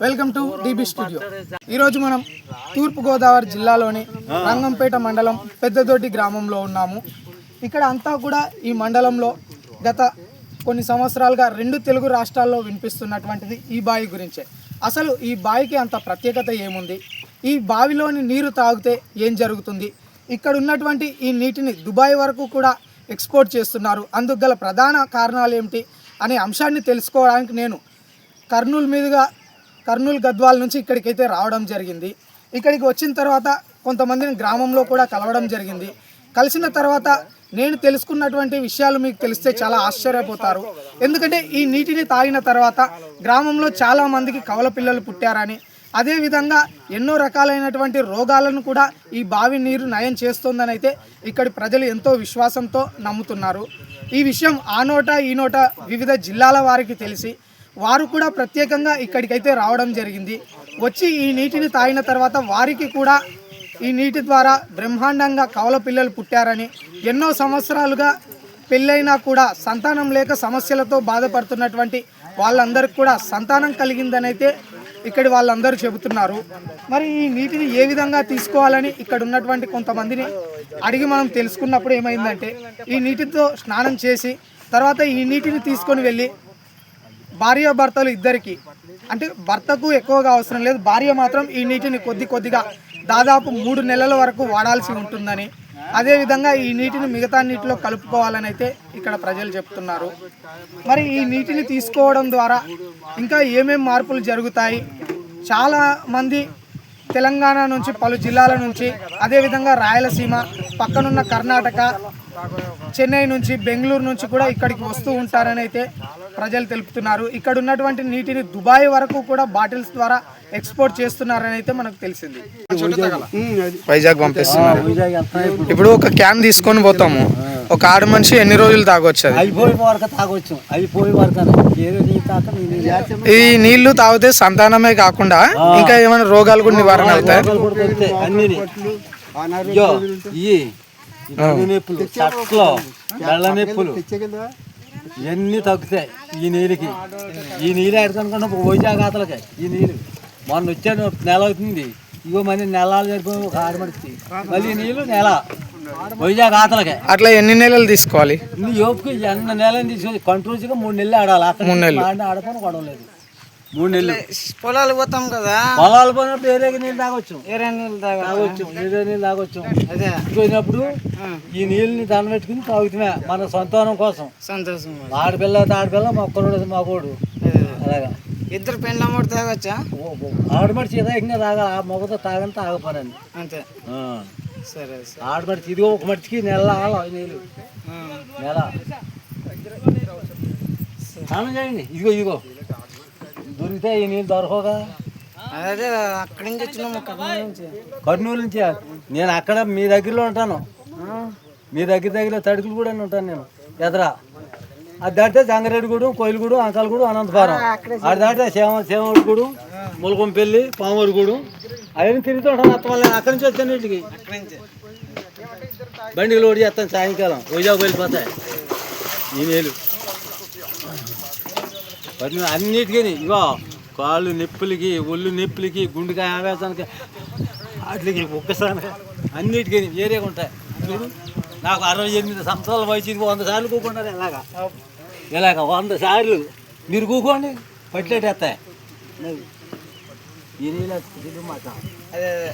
Welcome to dB studio. ఈరోజు మనం తూర్పుగోదావరి జిల్లాలోని రంగంపేట మండలం పెద్దదొడ్డి గ్రామంలో ఉన్నాము. ఇక్కడ అంతా కూడా ఈ మండలంలో గత కొన్ని సంవత్సరాలుగా రెండు తెలుగు రాష్ట్రాల్లో వినిపిస్తున్నటువంటిది ఈ బావి గురించే. అసలు ఈ బావికి అంత ప్రత్యేకత ఏముంది? ఈ బావిలోని నీరు తాగితే ఏం జరుగుతుంది? ఇక్కడ ఉన్నటువంటి ఈ నీటిని దుబాయ్ వరకు కూడా ఎక్స్పోర్ట్ చేస్తున్నారు. అందుకు ప్రధాన కారణాలు ఏమిటి? అనే అంశాన్ని తెలుసుకోవడానికి నేను కర్నూలు మీదుగా కర్నూలు గద్వాల నుంచి ఇక్కడికైతే రావడం జరిగింది. ఇక్కడికి వచ్చిన తర్వాత కొంతమందిని గ్రామంలో కూడా కలవడం జరిగింది. కలిసిన తర్వాత నేను తెలుసుకున్నటువంటి విషయాలు మీకు తెలిస్తే చాలా ఆశ్చర్యపోతారు. ఎందుకంటే ఈ నీటిని తాగిన తర్వాత గ్రామంలో చాలామందికి కవల పిల్లలు పుట్టారని అదేవిధంగా ఎన్నో రకాలైనటువంటి రోగాలను కూడా ఈ బావి నీరు నయం చేస్తుందని అయితే ఇక్కడి ప్రజలు ఎంతో విశ్వాసంతో నమ్ముతున్నారు. ఈ విషయం ఆ నోట ఈ నోట వివిధ జిల్లాల వారికి తెలిసి వారు కూడా ప్రత్యేకంగా ఇక్కడికైతే రావడం జరిగింది. వచ్చి ఈ నీటిని తాగిన తర్వాత వారికి కూడా ఈ నీటి ద్వారా బ్రహ్మాండంగా కవల పిల్లలు పుట్టారని ఎన్నో సంవత్సరాలుగా పెళ్ళైనా కూడా సంతానం లేక సమస్యలతో బాధపడుతున్నటువంటి వాళ్ళందరికీ కూడా సంతానం కలిగిందనైతే ఇక్కడి వాళ్ళందరూ చెబుతున్నారు. మరి ఈ నీటిని ఏ విధంగా తీసుకోవాలని ఇక్కడ ఉన్నటువంటి కొంతమందిని అడిగి మనం తెలుసుకున్నప్పుడు ఏమైందంటే ఈ నీటితో స్నానం చేసి తర్వాత ఈ నీటిని తీసుకొని వెళ్ళి భార్య భర్తలు ఇద్దరికి. అంటే భర్తకు ఎక్కువగా అవసరం లేదు. భార్య మాత్రం ఈ నీటిని కొద్ది కొద్దిగా దాదాపు మూడు నెలల వరకు వాడాల్సి ఉంటుందని. అదేవిధంగా ఈ నీటిని మిగతా నీటిలో కలుపుకోవాలని అయితే ఇక్కడ ప్రజలు చెప్తున్నారు. మరి ఈ నీటిని తీసుకోవడం ద్వారా ఇంకా ఏమేం మార్పులు జరుగుతాయి? చాలా మంది తెలంగాణ నుంచి పలు జిల్లాల నుంచి అదేవిధంగా రాయలసీమ పక్కనున్న కర్ణాటక చెన్నై నుంచి బెంగళూరు నుంచి కూడా ఇక్కడికి వస్తూ ఉంటారని అయితే ప్రజలు తెలుపుతున్నారు. ఇక్కడ ఉన్నటువంటి నీటిని దుబాయ్ వరకు కూడా బాటిల్స్ ద్వారా ఎక్స్పోర్ట్ చేస్తున్నారని అయితే మనకు తెలిసింది. వైజాగ్ పంపిస్తున్నారు. ఇప్పుడు ఒక క్యాన్ తీసుకొని పోతాము. ఒక ఆడు మనిషి ఎన్ని రోజులు తాగొచ్చు. ఈ నీళ్ళు తాగితే సంతానమే కాకుండా ఇంకా ఏమైనా రోగాలు కూడా నివారణ అవుతాయి? నొప్పులు చెట్లు బెళ్ళ నొప్పులు ఇవన్నీ తగ్గుతాయి ఈ నీళ్ళకి? ఈ నీళ్ళు ఎడకనుకున్న వైజాగాతలకి ఈ నీళ్ళు. మొన్న వచ్చాను నెల అవుతుంది. ఇగో మళ్ళీ నెలలు సరిపోయి ఒక ఆరు మడికి మళ్ళీ నీళ్ళు నెల. వైజాగాతలకి అట్లా ఎన్ని నెలలు తీసుకోవాలి? నీ యోపుకి ఎన్న నెలని తీసుకొని కంట్రోల్స్గా మూడు నెలలు ఆడాలి. అక్కడ నెలలు. ఆడపని గొడవ లేదు. మూడు నెలలు. పొలాలు పోతాం కదా. పొలాలు పోయినప్పుడు ఏరే నీళ్ళు తాగొచ్చు. ఏరే నీళ్ళు తాగా తాగొచ్చు ఏరే నీళ్ళు తాగొచ్చు. అదే. పోయినప్పుడు ఈ నీళ్ళని దండ పెట్టుకుని తాగుతున్నా మన సంతానం కోసం. సంతోషం ఆడపిల్ల ఆడపిల్ల మొక్కడు మాకోడు అలాగా. ఇద్దరు పెండ్ల మూడు తాగొచ్చా? ఆడమడిచి ఏదైనా తాగాలి ఆ మొగతో తాగని తాగపోనండి అంతే. సరే సరే. ఆడమడిచి ఇదిగో ఒక మడిచికి నెల నీళ్ళు. నెల. స్నానం చేయండి. ఇదిగో ఇదిగో. దొరికితే ఈ నీళ్ళు దొరకగా అదే అక్కడి నుంచి వచ్చినాము కర్నూలు నుంచి. కర్నూలు నుంచి నేను అక్కడ మీ దగ్గరలో ఉంటాను. మీ దగ్గర దగ్గర తడుకులు కూడా ఉంటాను నేను. ఎదరా? అది దాటితే జంగారెడ్డిగూడెం కోయిలగూడెం అంకాలగూడెం అనంతపురం. అది దాటితే సేమ సేమడిగూడెం ములకంపల్లి పామూరుగూడెం. అవన్నీ తిరుగుతూ ఉంటాను అత్త మళ్ళీ అక్కడి నుంచి వచ్చాను ఇంటికి బండికి లోడ్ చేస్తాను సాయంకాలం. వైజాగ్ వెళ్ళిపోతాయి. ఈ నీళ్ళు. కర్నూలు అన్నిటికీ ఇగో కాళ్ళు నొప్పులకి ఒళ్ళు నొప్పులకి గుండెకాయ ఆవేశానికి వాటికి ఒక్కసారి అన్నిటికీ వేరే ఉంటాయి. నాకు అరవై ఎనిమిది సంవత్సరాల వయసు వంద సార్లు కూకున్నారు ఇలాగా ఇలాగ వంద సార్లు. మీరు కూకోండి పట్లేటేస్తాయి ఇది మాట. అదే అదే.